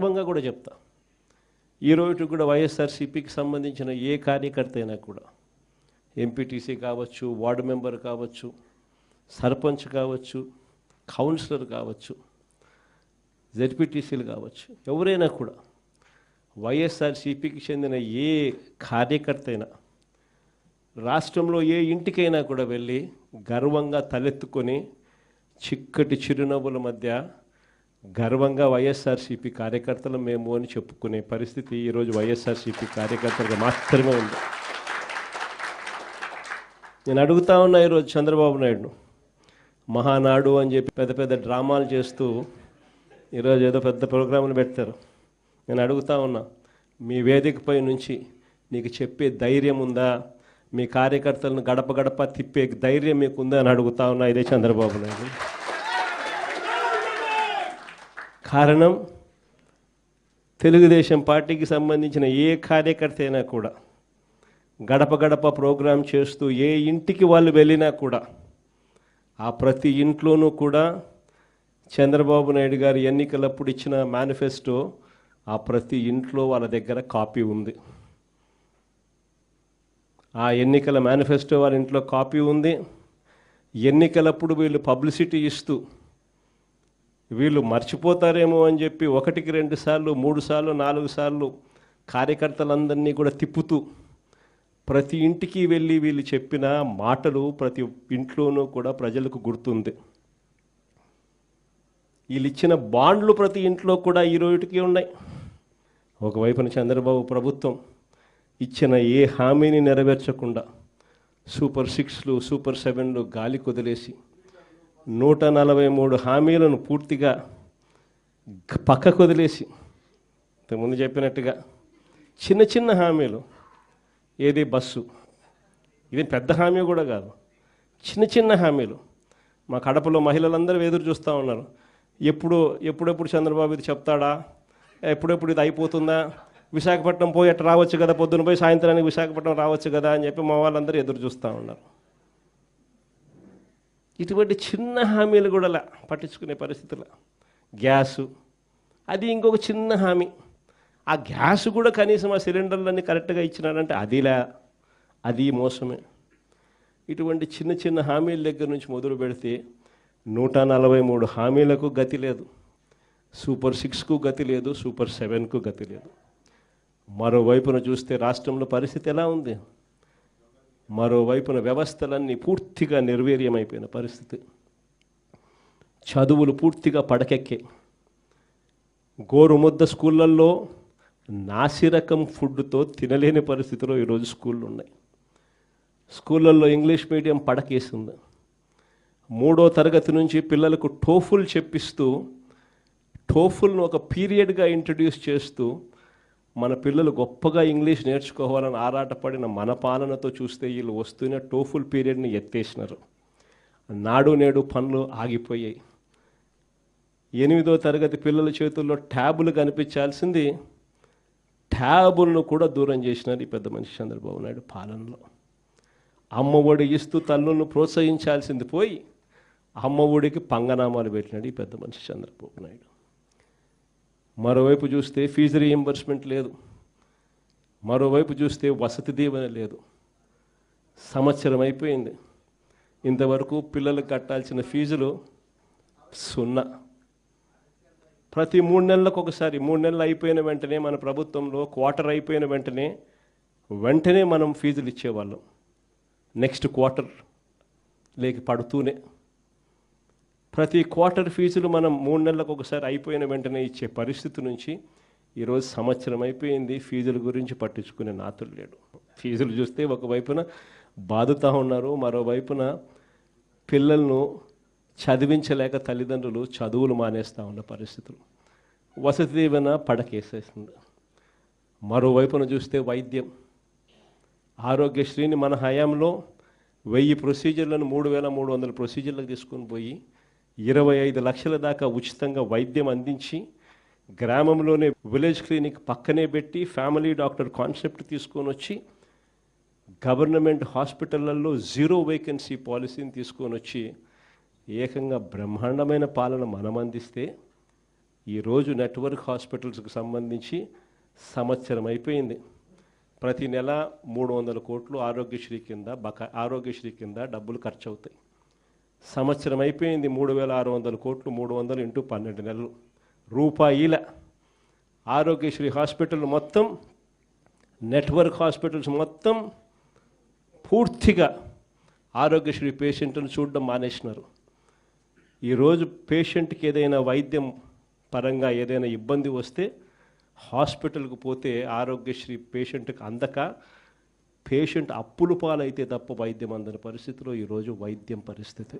సందర్భంగా కూడా చెప్తా. ఈ రోజు కూడా వైఎస్ఆర్సీపీకి సంబంధించిన ఏ కార్యకర్త అయినా కూడా ఎంపీటీసీ కావచ్చు వార్డు మెంబర్ కావచ్చు సర్పంచ్ కావచ్చు కౌన్సిలర్ కావచ్చు జెడ్పీటీసీలు కావచ్చు ఎవరైనా కూడా వైఎస్ఆర్సీపీకి చెందిన ఏ కార్యకర్త అయినా రాష్ట్రంలో ఏ ఇంటికైనా కూడా వెళ్ళి గర్వంగా తలెత్తుకొని చిక్కటి చిరునవ్వుల మధ్య గర్వంగా వైఎస్ఆర్సీపీ కార్యకర్తలు మేము అని చెప్పుకునే పరిస్థితి ఈరోజు వైఎస్ఆర్సీపీ కార్యకర్తలకు మాత్రమే ఉంది. నేను అడుగుతా ఉన్నా ఈరోజు చంద్రబాబు నాయుడును. మహానాడు అని చెప్పి పెద్ద పెద్ద డ్రామాలు చేస్తూ ఈరోజు ఏదో పెద్ద ప్రోగ్రాములు పెడతారు. నేను అడుగుతా ఉన్నా మీ వేదికపై నుంచి నీకు చెప్పే ధైర్యం ఉందా? మీ కార్యకర్తలను గడప గడప తిప్పే ధైర్యం మీకు ఉందా అని అడుగుతా ఉన్నా ఇదే చంద్రబాబు నాయుడు. కారణం తెలుగుదేశం పార్టీకి సంబంధించిన ఏ కార్యకర్త అయినా కూడా గడప గడప ప్రోగ్రాం చేస్తూ ఏ ఇంటికి వాళ్ళు వెళ్ళినా కూడా ఆ ప్రతి ఇంట్లోనూ కూడా చంద్రబాబు నాయుడు గారు ఎన్నికలప్పుడు ఇచ్చిన మేనిఫెస్టో ఆ ప్రతి ఇంట్లో వాళ్ళ దగ్గర కాపీ ఉంది. ఆ ఎన్నికల మేనిఫెస్టో వాళ్ళ ఇంట్లో కాపీ ఉంది. ఎన్నికలప్పుడు వీళ్ళు పబ్లిసిటీ ఇస్తూ వీళ్ళు మర్చిపోతారేమో అని చెప్పి ఒకటికి రెండు సార్లు మూడు సార్లు నాలుగు సార్లు కార్యకర్తలందరినీ కూడా తిప్పుతూ ప్రతి ఇంటికి వెళ్ళి వీళ్ళు చెప్పిన మాటలు ప్రతి ఇంట్లోనూ కూడా ప్రజలకు గుర్తుంది. వీళ్ళు ఇచ్చిన బాండ్లు ప్రతి ఇంట్లో కూడా ఈ రోజుకి ఉన్నాయి. ఒకవైపున చంద్రబాబు ప్రభుత్వం ఇచ్చిన ఏ హామీని నెరవేర్చకుండా సూపర్ సిక్స్లు సూపర్ సెవెన్లు గాలి కుదిలేసి నూట నలభై మూడు హామీలను పూర్తిగా పక్కకు వదిలేసి ఇంతకుముందు చెప్పినట్టుగా చిన్న చిన్న హామీలు ఏది బస్సు ఇది పెద్ద హామీ కూడా కాదు. చిన్న చిన్న హామీలు. మా కడపలో మహిళలందరూ ఎదురు చూస్తూ ఉన్నారు. ఎప్పుడు ఎప్పుడెప్పుడు చంద్రబాబు ఇది చెప్తాడా? ఎప్పుడెప్పుడు ఇది అయిపోతుందా? విశాఖపట్నం పోయి అట్లా రావచ్చు కదా పొద్దున పోయి సాయంత్రానికి విశాఖపట్నం రావచ్చు కదా అని చెప్పి మా వాళ్ళందరూ ఎదురు చూస్తూ ఉన్నారు. ఇటువంటి చిన్న హామీలు కూడా పట్టించుకునే పరిస్థితుల. గ్యాసు. అది ఇంకొక చిన్న హామీ. ఆ గ్యాస్ కూడా కనీసం ఆ సిలిండర్లన్నీ కరెక్ట్గా ఇచ్చినాడంటే అదిలా. అది మోసమే. ఇటువంటి చిన్న చిన్న హామీల దగ్గర నుంచి మొదలు పెడితే నూట నలభై మూడు హామీలకు గతి లేదు. సూపర్ సిక్స్కు గతి లేదు సూపర్ సెవెన్కు గతి లేదు. మరోవైపున చూస్తే రాష్ట్రంలో పరిస్థితి ఎలా ఉంది? మరోవైపున వ్యవస్థలన్నీ పూర్తిగా నిర్వీర్యమైపోయిన పరిస్థితి. చదువులు పూర్తిగా పడకెక్కే. గోరుముద్ద స్కూళ్ళల్లో నాసిరకం ఫుడ్తో తినలేని పరిస్థితిలో ఈరోజు స్కూళ్ళు ఉన్నాయి స్కూళ్ళల్లో ఇంగ్లీష్ మీడియం పడకేసింది. మూడో తరగతి నుంచి పిల్లలకు టోఫుల్ చెప్పిస్తూ టోఫుల్ను ఒక పీరియడ్గా ఇంట్రడ్యూస్ చేస్తూ మన పిల్లలు గొప్పగా ఇంగ్లీష్ నేర్చుకోవాలని ఆరాటపడిన మన పాలనతో చూస్తే వీళ్ళు వస్తూనే టోఫుల్ పీరియడ్ని ఎత్తేసినారు. నాడు నేడు పనులు ఆగిపోయాయి. ఎనిమిదో తరగతి పిల్లల చేతుల్లో ట్యాబులు కనిపించాల్సింది ట్యాబులను కూడా దూరం చేసినారు ఈ పెద్ద మనిషి చంద్రబాబు నాయుడు పాలనలో. అమ్మ ఒడి ఇస్తూ తల్లులను ప్రోత్సహించాల్సింది పోయి అమ్మ ఒడికి పంగనామాలు పెట్టినాడు ఈ పెద్ద మనిషి చంద్రబాబు నాయుడు. మరోవైపు చూస్తే ఫీజు రీఎంబర్స్మెంట్ లేదు. మరోవైపు చూస్తే వసతి దీవెన లేదు. సంవత్సరం అయిపోయింది. ఇంతవరకు పిల్లలు కట్టాల్సిన ఫీజులు సున్నా. ప్రతి మూడు నెలలకు ఒకసారి మూడు నెలలు అయిపోయిన వెంటనే మన ప్రభుత్వంలో క్వార్టర్ అయిపోయిన వెంటనే వెంటనే మనం ఫీజులు ఇచ్చేవాళ్ళం. నెక్స్ట్ క్వార్టర్ లేక పడుతూనే ప్రతి క్వార్టర్ ఫీజులు మనం మూడు నెలలకు ఒకసారి అయిపోయిన వెంటనే ఇచ్చే పరిస్థితి నుంచి ఈరోజు సంవత్సరం అయిపోయింది. ఫీజుల గురించి పట్టించుకునే నాతులు లేడు. ఫీజులు చూస్తే ఒకవైపున బాధతా ఉన్నారు మరోవైపున పిల్లలను చదివించలేక తల్లిదండ్రులు చదువులు మానేస్తూ ఉన్న పరిస్థితులు. వసతి దీవెన పడకేసేస్తుంది మరోవైపున చూస్తే వైద్యం. ఆరోగ్యశ్రీని మన హయాంలో వెయ్యి ప్రొసీజర్లను మూడు వేల మూడు వందల ప్రొసీజర్లకు తీసుకొని పోయి ఇరవై ఐదు లక్షల దాకా ఉచితంగా వైద్యం అందించి గ్రామంలోనే విలేజ్ క్లినిక్ పక్కనే పెట్టి ఫ్యామిలీ డాక్టర్ కాన్సెప్ట్ తీసుకొని వచ్చి గవర్నమెంట్ హాస్పిటళ్ళలో జీరో వేకెన్సీ పాలసీని తీసుకొని వచ్చి ఏకంగా బ్రహ్మాండమైన పాలన మనం అందిస్తే ఈరోజు నెట్వర్క్ హాస్పిటల్స్కి సంబంధించి సంవత్సరం అయిపోయింది. ప్రతి నెల మూడు వందల కోట్లు ఆరోగ్యశ్రీ కింద బక ఆరోగ్యశ్రీ కింద డబ్బులు ఖర్చు అవుతాయి సంవత్సరం అయిపోయింది మూడు వేల ఆరు వందల కోట్లు మూడు వందలు ఇంటూ పన్నెండు నెలలు. రూపాయిల ఆరోగ్యశ్రీ హాస్పిటల్ మొత్తం నెట్వర్క్ హాస్పిటల్స్ మొత్తం పూర్తిగా ఆరోగ్యశ్రీ పేషెంట్ను చూడడం మానేసినారు. ఈరోజు పేషెంట్కి ఏదైనా వైద్యం పరంగా ఏదైనా ఇబ్బంది వస్తే హాస్పిటల్కి పోతే ఆరోగ్యశ్రీ పేషెంట్కి అందక పేషెంట్ అప్పులు పాలైతే తప్ప వైద్యం అందని పరిస్థితిలో ఈరోజు వైద్యం పరిస్థితి.